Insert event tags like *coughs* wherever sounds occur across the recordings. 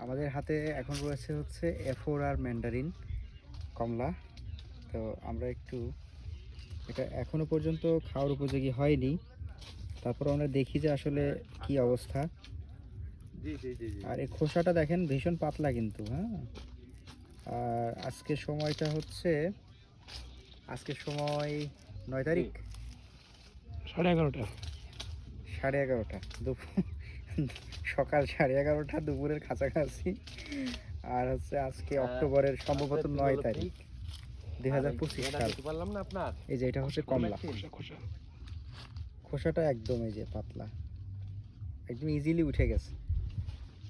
আমাদের হাতে এখন রয়েছে হচ্ছে এফোর আর ম্যান্ডারিন কমলা। তো আমরা একটু এটা এখনও পর্যন্ত খাওয়ার উপযোগী হয়নি। তারপর আমরা দেখি যে আসলে কি অবস্থা। আর এই খোসাটা দেখেন ভীষণ পাতলা কিন্তু হ্যাঁ? আর আজকের সময়টা হচ্ছে আজকের সময় নয় তারিখ? সাড়ে এগারোটা। সাড়ে এগারোটা দুপুর। সকাল সাড়ে এগারোটা দুপুরের কাছাকাছি। আর হচ্ছে আজকে অক্টোবরের সম্ভবত নয় তারিখ দুই হাজার পঁচিশ সাল। পারলাম না আপনার? এই যে এটা হচ্ছে কমলা। খোসা খোসা। খোসাটা একদম এই যে পাতলা। একদম ইজিলি উঠে গেছে।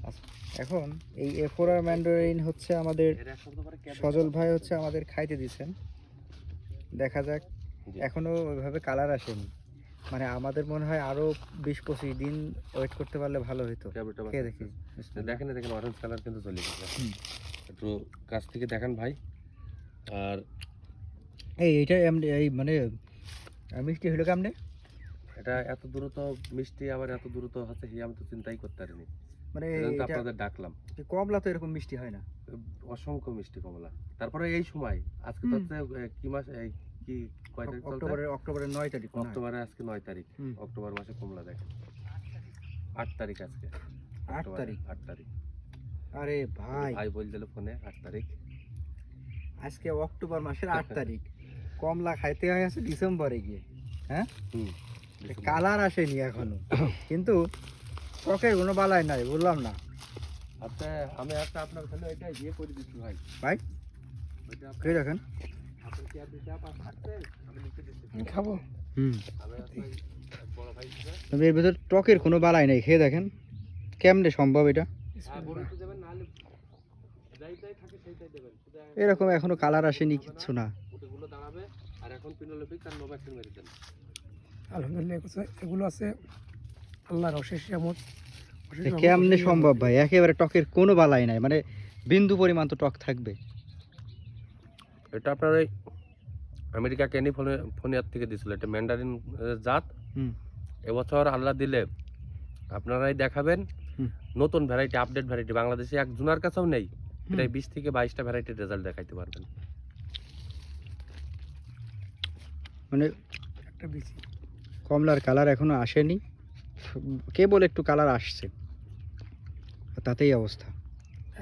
আচ্ছা, এখন এই এফোরার ম্যান্ডারিন হচ্ছে আমাদের সজল ভাই হচ্ছে আমাদের খাইতে দিছেন দেখা যাক। এখনও ওইভাবে কালার আসেনি। মানে আমাদের মনে হয় আরও বিশ পঁচিশ দিন ওয়েট করতে পারলে ভালো হতো খেয়ে দেখি। দেখেন দেখেন অরেঞ্জ কালার কিন্তু চলে গেছে। একটু কাছ থেকে দেখান ভাই। আর এই এইটা এই মানে মিষ্টি হলো কেমনে? এটা এত দ্রুত মিষ্টি আবার এত দ্রুত হচ্ছে হি আমি তো চিন্তাই করতে পারিনি। মানে আপনাদের ডাকলাম। কমলা তো এরকম মিষ্টি হয় না। অসংখ্য মিষ্টি কমলা। তারপরে এই সময় আজকে তো। হচ্ছে কি মাস কি কয় তারিখ অক্টোবরের অক্টোবরের নয় তারিখ অক্টোবরে আজকে নয় তারিখ। অক্টোবর মাসে কমলা দেখেন। আট তারিখ আজকে। আট তারিখ? আট তারিখ। আরে ভাই। ভাই বল দিল ফোনে আট তারিখ। আজকে অক্টোবর মাসের আট *laughs* তারিখ। কমলা খাইতে হয় আছে ডিসেম্বরে গিয়ে হ্যাঁ? কালার আসেনি এখনও। *coughs* কিন্তু ত্বকের কোনো বালাই নাই বললাম না। আচ্ছা আমি একটা আপনার ওখানে এটা ইয়ে করে দিচ্ছি ভাই। ভাই? ওইটা কে খাব। হুম। আমি আপনার বড় ভাই দিবে তবে এর ভেতর ত্বকের কোনো বালাই নেই খেয়ে দেখেন কেমনে সম্ভব এটা। এরকম এখনও কালার আসেনি কিচ্ছু না। গুলো দাঁড়াবে আর এখন পিনোলিপিক আর নোভ্যাক্সিন মেরে দেন আলহামদুলিল্লাহ এগুলো- আছে আল্লাহর অশেষ কেমনে সম্ভব ভাই? একেবারে টকের কোনো বালাই নাই মানে বিন্দু পরিমাণ তো টক থাকবে। এটা আপনার ওই আমেরিকা ক্যালিফোর্নিয়ার থেকে দিছিল। এটা ম্যান্ডারিন জাত। এবছর আল্লাহ দিলে আপনারাই দেখাবেন। নতুন ভ্যারাইটি আপডেট ভ্যারাইটি বাংলাদেশে এক জুনার কাছেও নেই। এটা বিশ থেকে বাইশটা ভ্যারাইটির রেজাল্ট দেখাইতে পারবেন। মানে একটা বিচি কমলার কালার এখনও আসেনি। কেবল একটু কালার আসছে। তাতেই অবস্থা।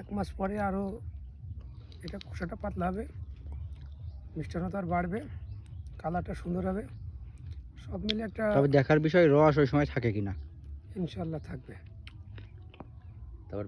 এক মাস পরে আরও এটা খোসাটা পাতলা হবে। মিষ্টান্নতা বাড়বে কালারটা সুন্দর হবে। সব মিলে একটা তবে দেখার বিষয় রস ওই সময় থাকে কিনা। ইনশাল্লাহ থাকবে। তারপর